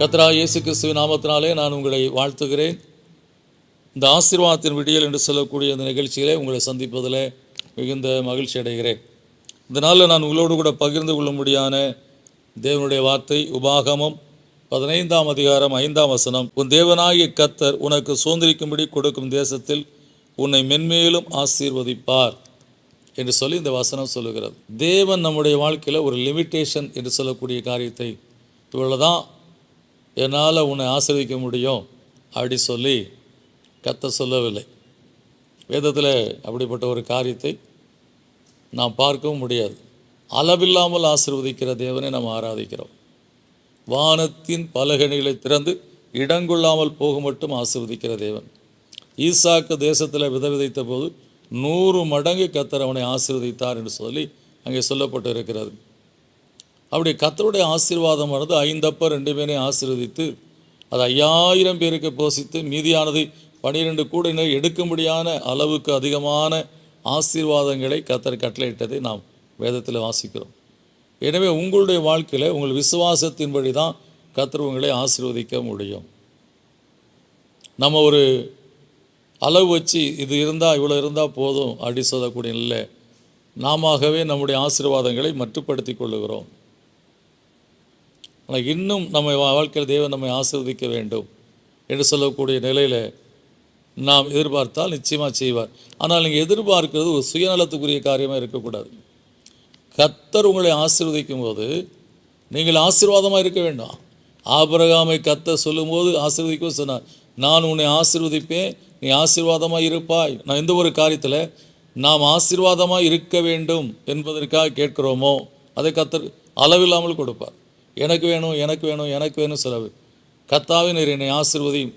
கத்ரா இயேசு கிறிஸ்துவ நாமத்தினாலே நான் உங்களை வாழ்த்துகிறேன். இந்த ஆசீர்வாதத்தின் விடியல் என்று சொல்லக்கூடிய இந்த நிகழ்ச்சியிலே உங்களை சந்திப்பதில் மிகுந்த மகிழ்ச்சி அடைகிறேன். இதனால் நான் உங்களோடு கூட பகிர்ந்து கொள்ளும்படியான தேவனுடைய வார்த்தை உபாகமம் பதினைந்தாம் அதிகாரம் ஐந்தாம் வசனம். உன் தேவனாகிய கத்தர் உனக்கு சுதந்திரிக்கும்படி கொடுக்கும் தேசத்தில் உன்னை மென்மேலும் ஆசீர்வதிப்பார் என்று சொல்லி இந்த வசனம் சொல்லுகிறது. தேவன் நம்முடைய வாழ்க்கையில் ஒரு லிமிட்டேஷன் என்று சொல்லக்கூடிய காரியத்தை இவ்வளோ தான் என்னால் உன்னை ஆசிரியக்க முடியும் அப்படி சொல்லி கத்த சொல்லவில்லை. வேதத்தில் அப்படிப்பட்ட ஒரு காரியத்தை நாம் பார்க்கவும் முடியாது. அளவில்லாமல் ஆசிர்வதிக்கிற தேவனை நாம் ஆராதிக்கிறோம். வானத்தின் பலகணிகளை திறந்து இடங்கொள்ளாமல் போக மட்டும் ஆசீர்வதிக்கிற தேவன். ஈசாக்கு தேசத்தில் விதவிதைத்த போது நூறு மடங்கு கத்தர் அவனை ஆசிர்வதித்தார் என்று சொல்லி அங்கே சொல்லப்பட்டு இருக்கிறது அப்படி கத்தருடைய ஆசீர்வாதமானது ஐந்தப்ப ரெண்டு பேரையும் ஆசீர்வதித்து அது ஐயாயிரம் பேருக்கு போசித்து மீதியானது பனிரெண்டு கூட எடுக்கும்படியான அளவுக்கு அதிகமான ஆசீர்வாதங்களை கத்தர் கட்டளையிட்டதை நாம் வேதத்தில் வாசிக்கிறோம். எனவே உங்களுடைய வாழ்க்கையில் உங்கள் விசுவாசத்தின்படி தான் கத்தர் உங்களை ஆசீர்வதிக்க முடியும். நம்ம ஒரு அளவு வச்சு இது இருந்தால் இவ்வளோ இருந்தால் போதும் அப்படி சொல்லக்கூடிய இல்லை நாமவே நம்முடைய ஆசீர்வாதங்களை மட்டுப்படுத்தி கொள்ளுகிறோம். ஆனால் இன்னும் நம்ம வாழ்க்கையில் தெய்வம் நம்மை ஆசிர்வதிக்க வேண்டும் என்று சொல்லக்கூடிய நிலையில் நாம் எதிர்பார்த்தால் நிச்சயமாக செய்வார். ஆனால் நீங்கள் எதிர்பார்க்கிறது ஒரு சுயநலத்துக்குரிய காரியமாக இருக்கக்கூடாது. கத்தர் உங்களை ஆசீர்வதிக்கும் போது நீங்கள் ஆசீர்வாதமாக இருக்க வேண்டாம். ஆபரகாமை கத்த சொல்லும்போது ஆசிர்வதிக்கும் சொன்னார். நான் உன்னை ஆசீர்வதிப்பேன் நீ ஆசீர்வாதமாக இருப்பாய். நான் எந்த ஒரு காரியத்தில் நாம் ஆசீர்வாதமாக இருக்க வேண்டும் என்பதற்காக கேட்கிறோமோ அதை கத்தர் அளவில்லாமல் கொடுப்பார். எனக்கு வேணும் எனக்கு வேணும் எனக்கு வேணும் செலவு. கத்தாவே நீர் என்னை ஆசிர்வதையும்.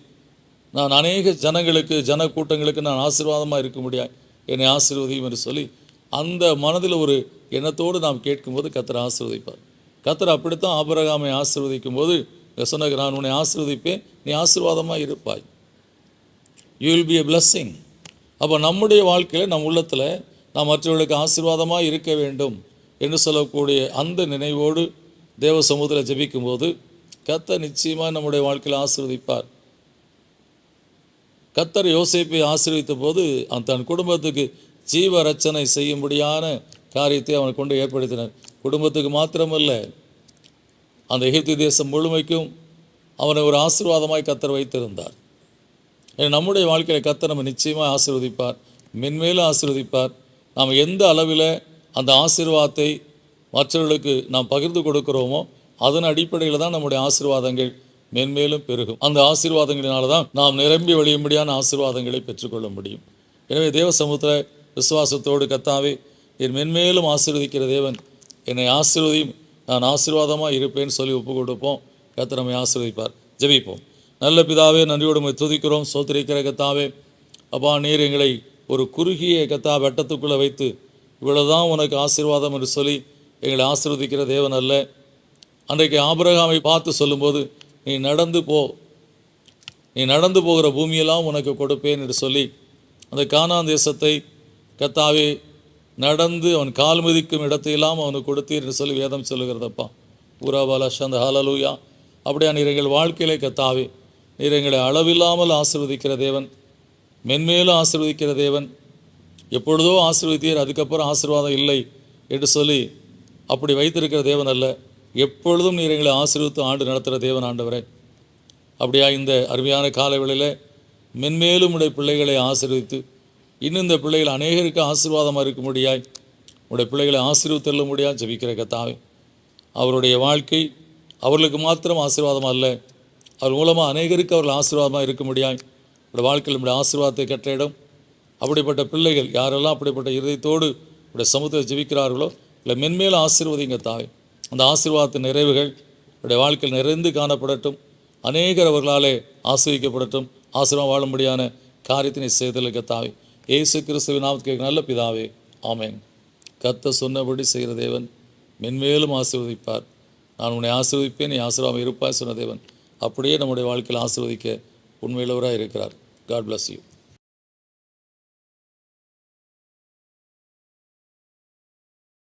நான் அநேக ஜனங்களுக்கு ஜன கூட்டங்களுக்கு நான் ஆசீர்வாதமாக இருக்க முடியாது என்னை ஆசீர்வதியும் என்று சொல்லி அந்த மனதில் ஒரு எண்ணத்தோடு நாம் கேட்கும்போது கத்தர் ஆசீர்வதிப்பார். கத்தர் அப்படித்தான் ஆபரகாமை ஆசீர்வதிக்கும் போது சொன்ன நான் உன்னை ஆசீர்வதிப்பேன் நீ ஆசீர்வாதமாக இருப்பாய். You will be a blessing அப்போ நம்முடைய வாழ்க்கையில் நம் உள்ளத்தில் நாம் மற்றவர்களுக்கு ஆசீர்வாதமாக இருக்க வேண்டும் என்று சொல்லக்கூடிய அந்த நினைவோடு தேவ சமூகத்தில் ஜெபிக்கும்போது கத்தர் நிச்சயமாக நம்முடைய வாழ்க்கையில் ஆசீர்வதிப்பார். கத்தர் யோசிப்பை ஆசீர்வித்த போது அவன் தன் குடும்பத்துக்கு ஜீவ ரச்சனை செய்யும்படியான காரியத்தை அவனை கொண்டு ஏற்படுத்தினார். குடும்பத்துக்கு மாத்திரமல்ல அந்த எகிப்து தேசம் முழுமைக்கும் அவனை ஒரு ஆசீர்வாதமாய் கத்தர் வைத்திருந்தார். நம்முடைய வாழ்க்கையில் கத்தர் நம்ம நிச்சயமாக ஆசீர்வதிப்பார் மென்மேலும் ஆசீர்வதிப்பார். நாம் எந்த அளவில் அந்த ஆசீர்வாதத்தை மற்றவர்களுக்கு நாம் பகிர்ந்து கொடுக்கிறோமோ அதன் அடிப்படையில் தான் நம்முடைய ஆசீர்வாதங்கள் மென்மேலும் பெருகும். அந்த ஆசீர்வாதங்களினால தான் நாம் நிரம்பி வழியும்படியான ஆசீர்வாதங்களை பெற்றுக்கொள்ள முடியும். எனவே தேவ சமூகத்தில் விசுவாசத்தோடு கத்தாவே என் மென்மேலும் ஆசீர்வதிக்கிற தேவன். என்னை ஆசீர்வதியும் நான் ஆசீர்வாதமாக இருப்பேன்னு சொல்லி ஒப்பு கொடுப்போம் கத்தர் நம்மை ஆசீர்வதிப்பார். ஜெபிப்போம். நல்ல பிதாவே நன்றியோடு உம்மை துதிக்கிறோம். சோத்திரிக்கிற கத்தாவே அப்பா நீர் எங்களை ஒரு குறுகிய கத்தா வெட்டத்துக்குள்ளே வைத்து இவ்வளோதான் உனக்கு ஆசீர்வாதம் என்று சொல்லி எங்களை ஆசிர்வதிக்கிற தேவன் அல்ல. அன்றைக்கு ஆபரகாமை பார்த்து சொல்லும்போது நீ நடந்து போ. நீ நடந்து போகிற பூமியெல்லாம் உனக்கு கொடுப்பேன் என்று சொல்லி அந்த கானான் தேசத்தை கத்தாவே நடந்து அவன் கால் மிதிக்கும் இடத்தையெல்லாம் அவனுக்கு கொடுத்தீர் என்று சொல்லி வேதம் சொல்லுகிறதப்பா. பூராபால சந்த ஹாலலூயா அப்படியா நீர் எங்கள் வாழ்க்கையிலே கத்தாவே. நீர் எங்களை அளவில்லாமல் ஆசிர்வதிக்கிற தேவன். மென்மேலும் ஆசீர்வதிக்கிற தேவன். எப்பொழுதோ ஆசிர்வதித்தீர் அதுக்கப்புறம் ஆசீர்வாதம் இல்லை என்று சொல்லி அப்படி வைத்திருக்கிற தேவன் அல்ல. எப்பொழுதும் நீர் எங்களை ஆசீர்வித்து ஆண்டு நடத்துகிற தேவன் ஆண்டவரே. அப்படியா இந்த அருமையான காலவெளியில் மென்மேலும் உடைய பிள்ளைகளை ஆசீர்வித்து இன்னும் இந்த பிள்ளைகள் அநேகருக்கு ஆசீர்வாதமாக இருக்க முடியாய். உடைய பிள்ளைகளை ஆசீர்வித்தள்ள முடியாது ஜபிக்கிற கத்தாவே அவருடைய வாழ்க்கை அவர்களுக்கு மாத்திரம் ஆசீர்வாதம் அல்ல. அவர் மூலமாக அநேகருக்கு அவர்கள் ஆசீர்வாதமாக இருக்க முடியாய். உடைய வாழ்க்கையில் நம்முடைய ஆசீர்வாதத்தை கற்ற இடம். அப்படிப்பட்ட பிள்ளைகள் யாரெல்லாம் அப்படிப்பட்ட இருதயத்தோடு உடைய சமூகத்தை ஜெபிக்கிறார்களோ இல்லை மென்மேலும் ஆசீர்வதிங்க தாய். அந்த ஆசீர்வாதத்தின் நிறைவுகள் என்னுடைய வாழ்க்கையில் நிறைந்து காணப்படட்டும். அநேகர் அவர்களாலே ஆசிரியக்கப்படட்டும் ஆசீர்வாதம் வாழும்படியான காரியத்தினை செய்தலுக்கு தாய். இயேசு கிறிஸ்துவின் நாமத்துக்கு நல்ல பிதாவே ஆமேன். கத்த சொன்னபடி செய்கிற தேவன் மென்மேலும் ஆசீர்வதிப்பார். நான் உன்னை ஆசீர்வதிப்பேன் நீ ஆசீர்வாதம் இருப்பாய் சொன்ன தேவன். அப்படியே நம்முடைய வாழ்க்கையில் ஆசீர்வதிக்க உண்மையுள்ளவராக இருக்கிறார். God bless you